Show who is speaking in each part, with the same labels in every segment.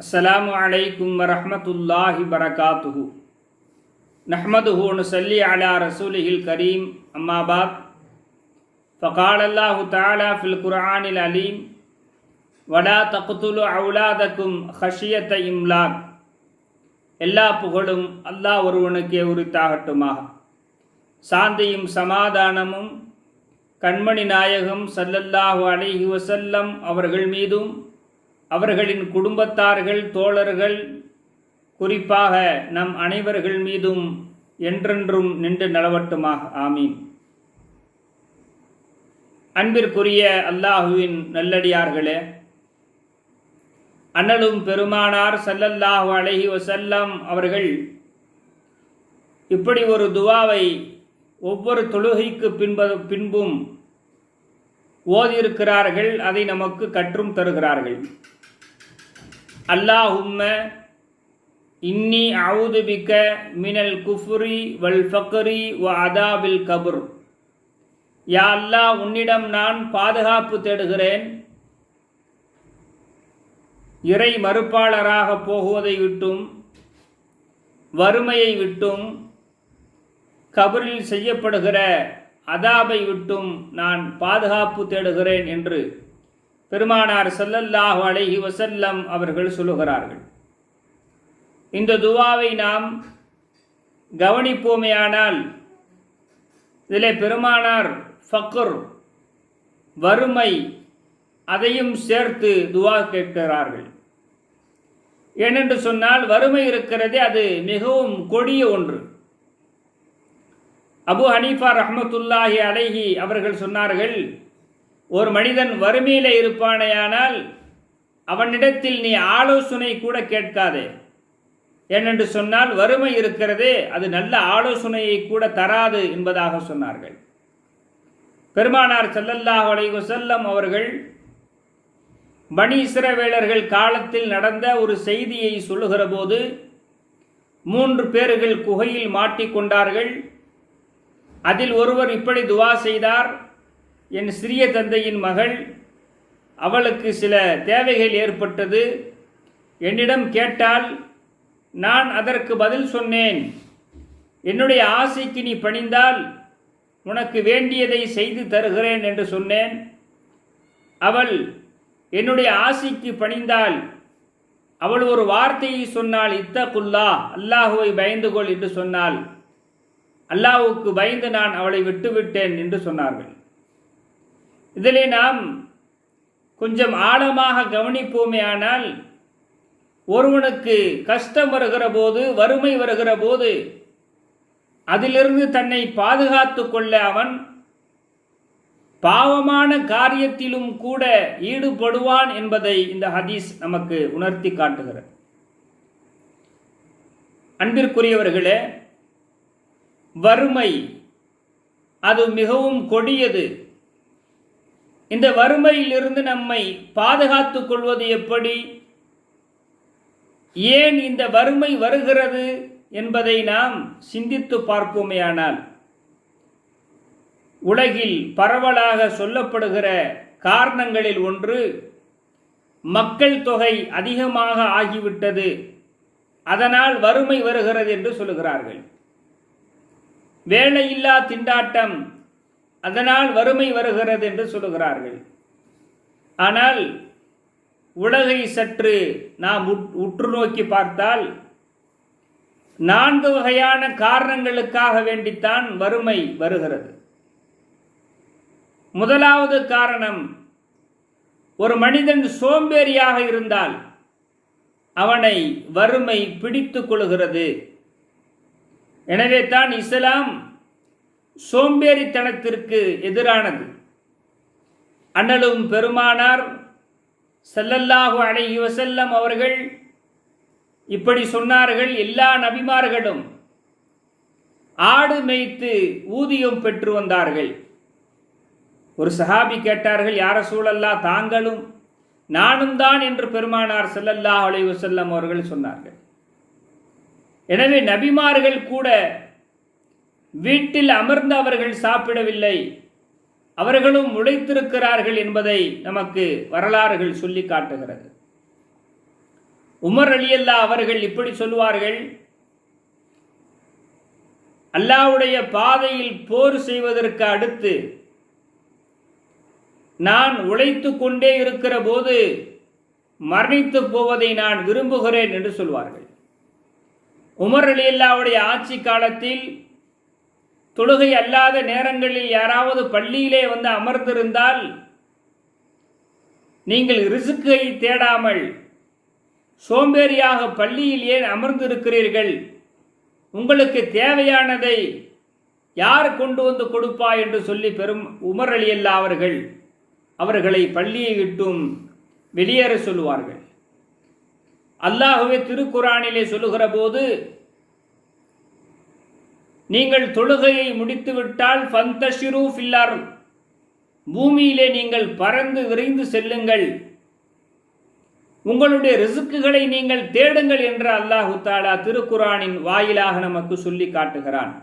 Speaker 1: السلام عليكم ورحمة الله وبركاته نحمده ونصلي على رسوله الكريم أما بعد فقال الله تعالى في القرآن العليم ولا تقتلوا أولادكم خشية إملاق எல்லா புகழும் அல்லாஹ் ஒருவனுக்கே உரித்தாகட்டுமாக சாந்தியும் சமாதானமும் கண்மணி நாயகம் சல்லல்லாஹு அலைஹி வசல்லம் அவர்கள் மீதும் அவர்களின் குடும்பத்தார்கள் தோழர்கள் குறிப்பாக நம் அனைவர்கள் மீதும் என்றென்றும் நின்று நலவட்டுமாக. ஆமீன். அன்பிற்குரிய அல்லாஹுவின் நல்லடியார்களே அண்ணலும் பெருமானார் சல்லல்லாஹு அலைஹி வசல்லம் அவர்கள் இப்படி ஒரு துவாவை ஒவ்வொரு தொழுகைக்கு பின்ப பின்பும் ஓதியிருக்கிறார்கள் அதை நமக்கு கற்றும் தருகிறார்கள். அல்லாஹும்ம இன்னி அவுதுபிக்க மினல் குஃபுரி வல் ஃபக்கரி வ அதாபில் கபுர். யா அல்லாஹ் உன்னிடம் நான் பாதுகாப்பு தேடுகிறேன். இறை மறுப்பாளராக போகுவதை விட்டும் வறுமையை விட்டும் கபரில் செய்யப்படுகிற அதாபை விட்டும் நான் பாதுகாப்பு தேடுகிறேன் என்று பெருமானார் சல்லல்லாஹு அலைஹி வசல்லம் அவர்கள் சொல்லுகிறார்கள். இந்த துவாவை நாம் கவனிப்போமேயானால் இதிலே பெருமானார் ஃபக்குர் வறுமை அதையும் சேர்த்து துவா கேட்கிறார்கள். ஏனென்று சொன்னால் வறுமை இருக்கிறதே அது மிகவும் கொடிய ஒன்று. அபு ஹனீஃபா ரஹமத்துல்லாஹி அலைஹி அவர்கள் சொன்னார்கள் ஒரு மனிதன் வறுமையில் இருப்பானேயானால் அவனிடத்தில் நீ ஆலோசனை கூட கேட்காதே. ஏனென்று சொன்னால் வறுமை இருக்கிறதே அது நல்ல ஆலோசனையை கூட தராது என்பதாக சொன்னார்கள். பெருமானார் செல்லல்லாஹ் அலைஹி செல்லம் அவர்கள் பனி இஸ்ரவேலர்கள் காலத்தில் நடந்த ஒரு செய்தியை சொல்லுகிற போது மூன்று பேர்கள் குகையில் மாட்டிக்கொண்டார்கள். அதில் ஒருவர் இப்படி துவா செய்தார். என் சிறிய தந்தையின் மகள் அவளுக்கு சில தேவைகள் ஏற்பட்டது. என்னிடம் கேட்டால் நான் அதற்கு பதில் சொன்னேன். என்னுடைய ஆசைக்கு நீ பணிந்தால் உனக்கு வேண்டியதை செய்து தருகிறேன் என்று சொன்னேன். அவள் என்னுடைய ஆசைக்கு பணிந்தால் அவள் ஒரு வார்த்தையை சொன்னால் இத்தகுல்லா அல்லாஹுவை பயந்து கொள் என்று சொன்னாள். அல்லாஹுக்கு பயந்து நான் அவளை விட்டுவிட்டேன் என்று சொன்னார்கள். இதிலே நாம் கொஞ்சம் ஆழமாக கவனிப்போமே ஆனால் ஒருவனுக்கு கஷ்டம் வருகிற போது வறுமை வருகிற போது அதிலிருந்து தன்னை பாதுகாத்து கொள்ள அவன் பாவமான காரியத்திலும் கூட ஈடுபடுவான் என்பதை இந்த ஹதீஸ் நமக்கு உணர்த்தி காட்டுகிறது. அன்பிற்குரியவர்களே வறுமை. அது மிகவும் கொடியது. இந்த வறுமையிலிருந்து நம்மை பாதுகாத்துக் கொள்வது எப்படி? ஏன் இந்த வறுமை வருகிறது என்பதை நாம் சிந்தித்து பார்ப்போமேயானால் உலகில் பரவலாக சொல்லப்படுகிற காரணங்களில் ஒன்று மக்கள் தொகை அதிகமாக ஆகிவிட்டது. அதனால் வறுமை வருகிறது என்று சொல்லுகிறார்கள். வேலையில்லா திண்டாட்டம். அதனால் வறுமை வருகிறது என்று சொல்லுகிறார்கள். ஆனால் உலகை சற்று நாம் உற்று நோக்கி பார்த்தால் நான்கு வகையான காரணங்களுக்காக வேண்டித்தான் வறுமை வருகிறது. முதலாவது காரணம் ஒரு மனிதன் சோம்பேறியாக இருந்தால் அவனை வறுமை பிடித்து கொள்கிறது. எனவே தான் இஸ்லாம் சோம்பேறித்தனத்திற்கு எதிரானது. அண்ணலும் பெருமானார் செல்லல்லாஹு அலைஹி வசல்லம் அவர்கள் இப்படி சொன்னார்கள். எல்லா நபிமார்களும் ஆடு மேய்த்து ஊதியம் பெற்று வந்தார்கள். ஒரு சஹாபி கேட்டார்கள் யார சூழல்லா தாங்களும் நானும் தான் என்று பெருமானார் செல்லல்லா அலைவசல்லம் அவர்கள் சொன்னார்கள். எனவே நபிமார்கள் கூட வீட்டில் அமர்ந்து அவர்கள் சாப்பிடவில்லை. அவர்களும் உழைத்திருக்கிறார்கள் என்பதை நமக்கு வரலாறுகள் சொல்லி காட்டுகிறது. உமர் அலியல்லா அவர்கள் இப்படி சொல்லுவார்கள் அல்லாவுடைய பாதையில் போர் செய்வதற்கு அடுத்து நான் உழைத்து கொண்டே இருக்கிற போது மரணித்து போவதை நான் விரும்புகிறேன் என்று சொல்வார்கள். உமர் அலியல்லாவுடைய ஆட்சி காலத்தில் தொழுகை அல்லாத நேரங்களில் யாராவது பள்ளியிலே வந்து அமர்ந்திருந்தால் நீங்கள் ரிசுக்கை தேடாமல் சோம்பேறியாக பள்ளியில் ஏன் அமர்ந்திருக்கிறீர்கள்? உங்களுக்கு தேவையானதை யார் கொண்டு வந்து கொடுப்பா என்று சொல்லி பெரும் உமர் அலி அல்லா அவர்கள் அவர்களை பள்ளியை விட்டும் வெளியேற சொல்லுவார்கள். அல்லாஹுவே திருக்குறானிலே சொல்லுகிற போது நீங்கள் தொழுகையை முடித்துவிட்டால் ஃபந்தஷிரு ஃபில்லார் பூமியிலே நீங்கள் பறந்து விரைந்து செல்லுங்கள். உங்களுடைய ரிசுக்குகளை நீங்கள் தேடுங்கள் என்று அல்லாஹு தாலா திருக்குரானின் வாயிலாக நமக்கு சொல்லி காட்டுகிறான்.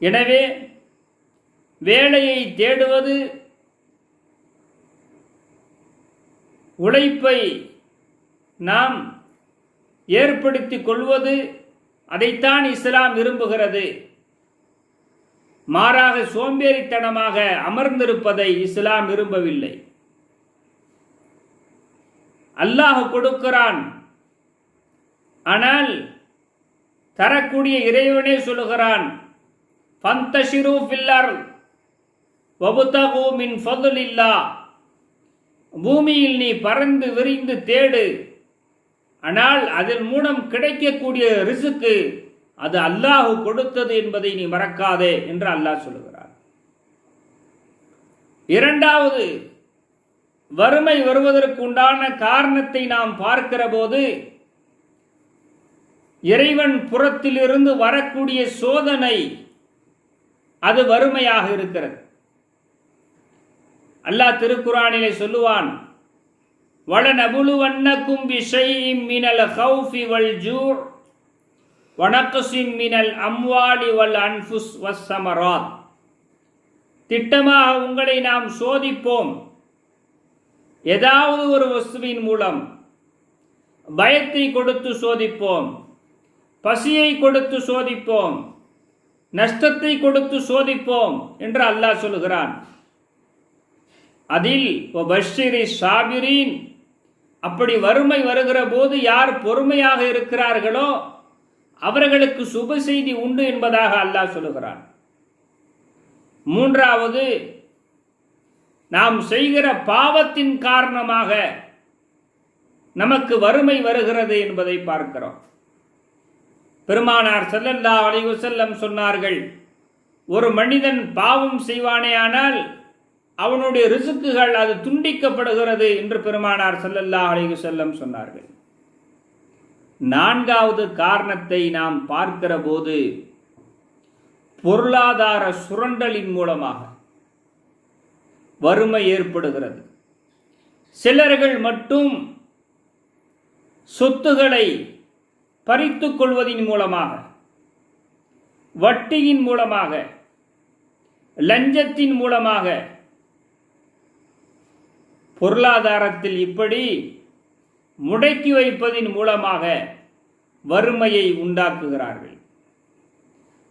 Speaker 1: எனவே வேலையை தேடுவது உழைப்பை நாம் ஏற்படுத்திக் கொள்வது அதைத்தான் இஸ்லாம் விரும்புகிறது. மாறாக சோம்பேறித்தனமாக அமர்ந்திருப்பதை இஸ்லாம் விரும்பவில்லை. அல்லாஹ் கொடுக்கிறான். ஆனால் தரக்கூடிய இறைவனே சொல்லுகிறான் ஃபந்தஷிரு ஃபில்லர் வபுதகு மின் ஃபதுலில்லா பூமியில் நீ பறந்து விரிந்து தேடு. ஆனால் அதன் மூலம் கிடைக்கக்கூடிய ரிசுக்கு அது அல்லாஹு கொடுத்தது என்பதை நீ மறக்காதே என்று அல்லாஹ் சொல்லுகிறார் இரண்டாவது வறுமை வருவதற்கு உண்டான காரணத்தை நாம் பார்க்கிற போது இறைவன் புறத்திலிருந்து வரக்கூடிய சோதனை அது வறுமையாக இருக்கிறது. அல்லாஹ் திருக்குறானிலே சொல்லுவான் وَلَنَبُلُوَنَّكُمْ بِشَيْءٍ مِّنَ الْخَوْفِ وَالْجُوعِ وَنَقْصٍ مِّنَ الْأَمْوَالِ وَالْأَنفُسِ وَالثَّمَرَاتِ திட்டமாக உங்களை நாம் சோதிப்போம் ஏதாவது ஒரு வஸ்துவின் மூலம் பயத்தை கொடுத்து சோதிப்போம் பசியை கொடுத்து சோதிப்போம் நஷ்டத்தை கொடுத்து சோதிப்போம் என்று அல்லாஹ் சொல்லுகிறான் அதில் பஷிரி சாபிரின் அப்படி வறுமை வருகிற போது யார் பொறுமையாக இருக்கிறார்களோ அவர்களுக்கு சுப செய்தி உண்டு என்பதாக அல்லாஹ் சொல்லுகிறான். மூன்றாவது நாம் செய்கிற பாவத்தின் காரணமாக நமக்கு வறுமை வருகிறது என்பதை பார்க்கிறோம். பெருமானார் செல்லல்லா அலைவு செல்லம் சொன்னார்கள் ஒரு மனிதன் பாவம் செய்வானேயானால் அவனுடைய ரிசுக்குகள் அது துண்டிக்கப்படுகிறது என்று பெருமானார் செல்லல்லா அழகு செல்லம் சொன்னார்கள். நான்காவது காரணத்தை நாம் பார்க்கிற போது பொருளாதார சுரண்டலின் மூலமாக வறுமை ஏற்படுகிறது. சிலர்கள் மட்டும் சொத்துகளை பறித்து கொள்வதின் மூலமாக வட்டியின் மூலமாக லஞ்சத்தின் மூலமாக பொருளாதாரத்தில் இப்படி முடக்கி வைப்பதின் மூலமாக வறுமையை உண்டாக்குகிறார்கள்.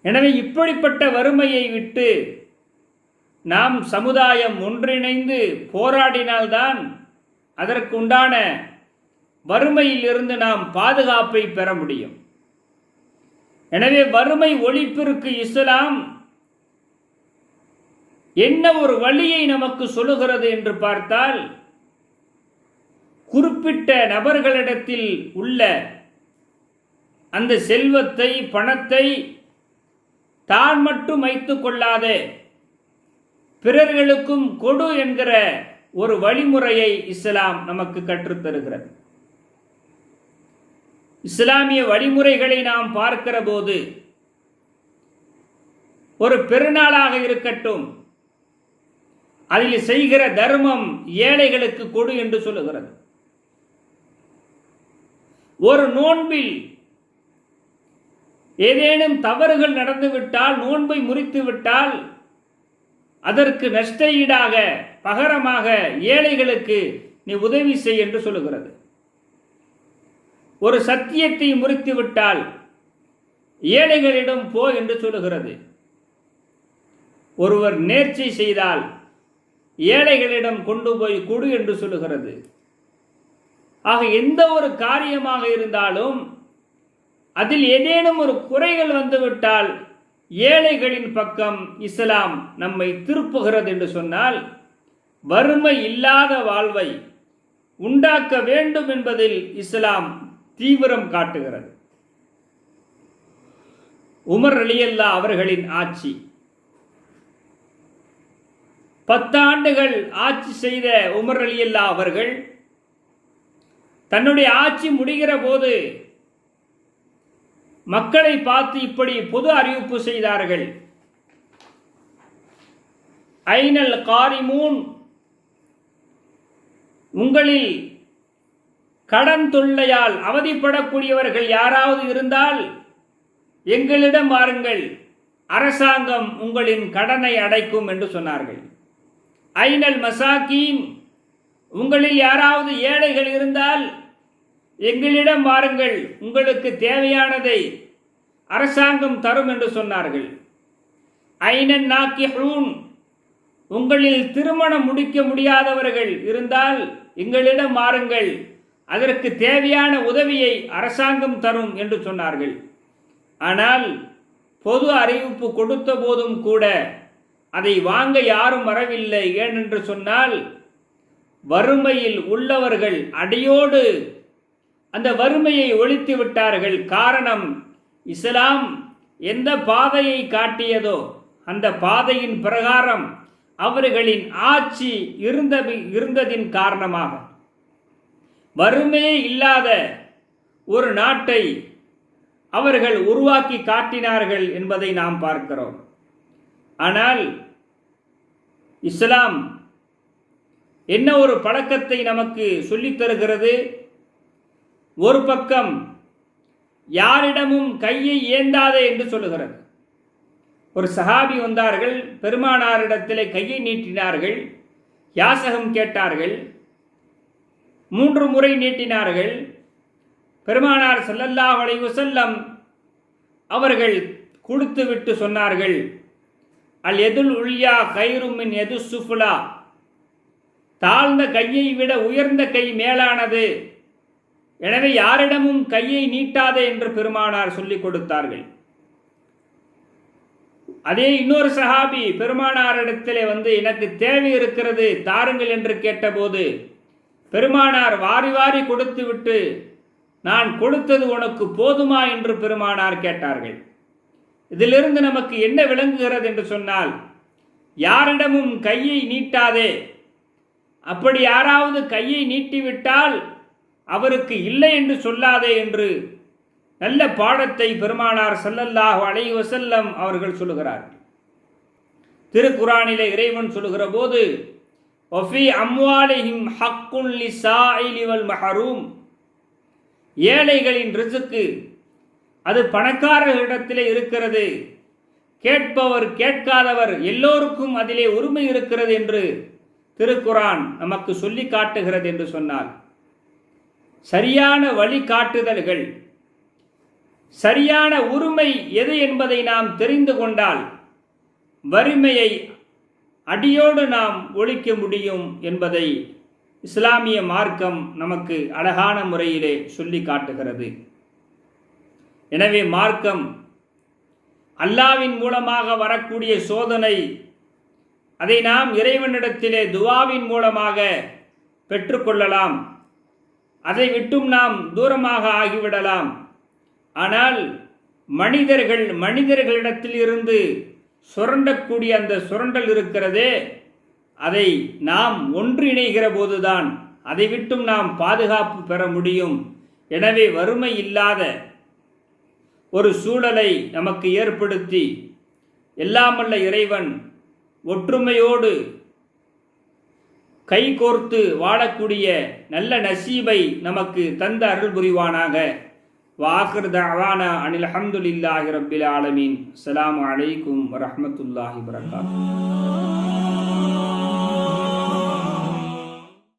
Speaker 1: எனவே இப்படிப்பட்ட வறுமையை விட்டு நாம் சமுதாயம் ஒன்றிணைந்து போராடினால்தான் அதற்குண்டான வறுமையிலிருந்து நாம் பாதுகாப்பை பெற முடியும். எனவே வறுமை ஒழிப்பிற்கு இஸ்லாம் என்ன ஒரு வழியை நமக்கு சொல்லுகிறது என்று பார்த்தால் குறிப்பிட்ட நபர்களிடத்தில் உள்ள அந்த செல்வத்தை பணத்தை தான் மட்டும் வைத்துக் கொள்ளாதே பிறர்களுக்கும் கொடு என்கிற ஒரு வழிமுறையை இஸ்லாம் நமக்கு கற்றுத்தருகிறது இஸ்லாமிய வழிமுறைகளை நாம் பார்க்கிற போது ஒரு பெருநாளாக இருக்கட்டும் அதில் செய்கிற தர்மம் ஏழைகளுக்கு கொடு என்று சொல்லுகிறது. ஒரு நோன்பில் ஏதேனும் தவறுகள் நடந்துவிட்டால் நோன்பை முறித்து விட்டால் அதற்கு நஷ்ட ஈடாக பகரமாக ஏழைகளுக்கு நீ உதவி செய் என்று சொல்லுகிறது. ஒரு சத்தியத்தை முறித்துவிட்டால் ஏழைகளிடம் போ என்று சொல்லுகிறது. ஒருவர் நேர்ச்சி செய்தால் ஏழைகளிடம் கொண்டு போய் கொடு என்று சொல்லுகிறது. ஆக எந்த ஒரு காரியமாக இருந்தாலும் அதில் ஏதேனும் ஒரு குறைகள் வந்துவிட்டால் ஏழைகளின் பக்கம் இஸ்லாம் நம்மை திருப்புகிறது என்று சொன்னால் வறுமை இல்லாத வாழ்வை உண்டாக்க வேண்டும் என்பதில் இஸ்லாம் தீவிரம் காட்டுகிறது. உமர் அலியல்லா அவர்களின் ஆட்சி. பத்தாண்டுகள் ஆட்சி செய்த உமர் அலியல்லா அவர்கள் தன்னுடைய ஆட்சி முடிகிற போது மக்களை பார்த்து இப்படி பொது அறிவிப்பு செய்தார்கள். ஐனல் காரிமூன் உங்களில் கடன் தொல்லையால் அவதிப்படக்கூடியவர்கள் யாராவது இருந்தால் எங்களிடம் வாருங்கள். அரசாங்கம் உங்களின் கடனை அடைக்கும் என்று சொன்னார்கள். ஐனல் மசாக்கீன் உங்களில் யாராவது ஏழைகள் இருந்தால் எங்களிடம் வாருங்கள் உங்களுக்கு தேவையானதை அரசாங்கம் தரும் என்று சொன்னார்கள். ஐனன் நாக்கி ஹூன் உங்களில் திருமணம் முடிக்க முடியாதவர்கள் இருந்தால் எங்களிடம் வாருங்கள் அதற்கு தேவையான உதவியை அரசாங்கம் தரும் என்று சொன்னார்கள். ஆனால் பொது அறிவிப்பு கொடுத்த போதும் கூட அதை வாங்க யாரும் வரவில்லை. ஏனென்று சொன்னால் வறுமையில் உள்ளவர்கள் அடியோடு அந்த வறுமையை ஒழித்து விட்டார்கள். காரணம் இஸ்லாம் எந்த பாதையை காட்டியதோ அந்த பாதையின் பிரகாரம் அவர்களின் ஆட்சி இருந்த இருந்ததின் காரணமாக. வறுமையே இல்லாத ஒரு நாட்டை அவர்கள் உருவாக்கி காட்டினார்கள் என்பதை நாம் பார்க்கிறோம். ஆனால் இஸ்லாம் என்ன ஒரு பழக்கத்தை நமக்கு சொல்லித் தருகிறது? ஒரு பக்கம் யாரிடமும் கையை ஏந்தாதே என்று சொல்லுகிறது. ஒரு சஹாபி வந்தார்கள் பெருமானாரிடத்திலே கையை நீட்டினார்கள் யாசகம் கேட்டார்கள் மூன்று முறை நீட்டினார்கள். பெருமானார் செல்லல்லா அலைஹி செல்லம் அவர்கள் கொடுத்து விட்டு சொன்னார்கள் அல் எதுல் உள்ளியா கைருமின் எது சுஃபுலா? தாழ்ந்த கையை விட உயர்ந்த கை மேலானது. எனவே யாரிடமும் கையை நீட்டாதே என்று பெருமானார் சொல்லிக் கொடுத்தார்கள். அதே இன்னொரு சஹாபி பெருமானாரிடத்திலே வந்து எனக்கு தேவை இருக்கிறது தாருங்கள் என்று கேட்டபோது பெருமானார் வாரி வாரி கொடுத்து விட்டு நான் கொடுத்தது உனக்கு போதுமா? என்று பெருமானார் கேட்டார்கள். இதிலிருந்து நமக்கு என்ன விளங்குகிறது என்று சொன்னால் யாரிடமும் கையை நீட்டாதே. அப்படி யாராவது கையை நீட்டிவிட்டால் அவருக்கு இல்லை என்று சொல்லாதே என்று நல்ல பாடத்தை பெருமானார் ஸல்லல்லாஹு அலை வசல்லம் அவர்கள் சொல்லுகிறார்கள். திருக்குறானிலே இறைவன் சொல்லுகிற போது ஒஃபி அம்வாலிஹிம் ஹக்குன் லிசாயிலி மஹரூம். ஏழைகளின் ரிசுக்கு அது பணக்காரர்களிடத்திலே இருக்கிறது. கேட்பவர் கேட்காதவர் எல்லோருக்கும் அதிலே உரிமை இருக்கிறது என்று திருக்குரான் நமக்கு சொல்லி காட்டுகிறது என்று சொன்னால். சரியான வழிகாட்டுதல்கள் சரியான உரிமை எது என்பதை நாம் தெரிந்து கொண்டால் வறுமையை அடியோடு நாம் ஒழிக்க முடியும் என்பதை இஸ்லாமிய மார்க்கம் நமக்கு அழகான முறையிலே சொல்லி காட்டுகிறது. எனவே மார்க்கம் அல்லாவின் மூலமாக வரக்கூடிய சோதனை அதை நாம் இறைவனிடத்திலே துவாவின் மூலமாக பெற்றுக்கொள்ளலாம் அதை விட்டும் நாம் தூரமாக ஆகிவிடலாம். ஆனால் மனிதர்கள் மனிதர்களிடத்தில் இருந்து சுரண்டக்கூடிய அந்த சுரண்டல் இருக்கிறதே அதை நாம் ஒன்றிணைகிற போதுதான் அதை விட்டும் நாம் பாதுகாப்பு பெற முடியும். எனவே வறுமை இல்லாத ஒரு சூழலை நமக்கு ஏற்படுத்தி எல்லாமல்ல இறைவன் ஒற்றுமையோடு கைகோர்த்து வாழக்கூடிய நல்ல நசீபை நமக்கு தந்த அருள் புரிவானாக. வாஹிர் தவானா அனில் அஹமதுல்லாஹி ரபில் ஆலமீன். அஸ்ஸலாமு அலைக்கும் வரமத்துல்லாஹி வரகாத்து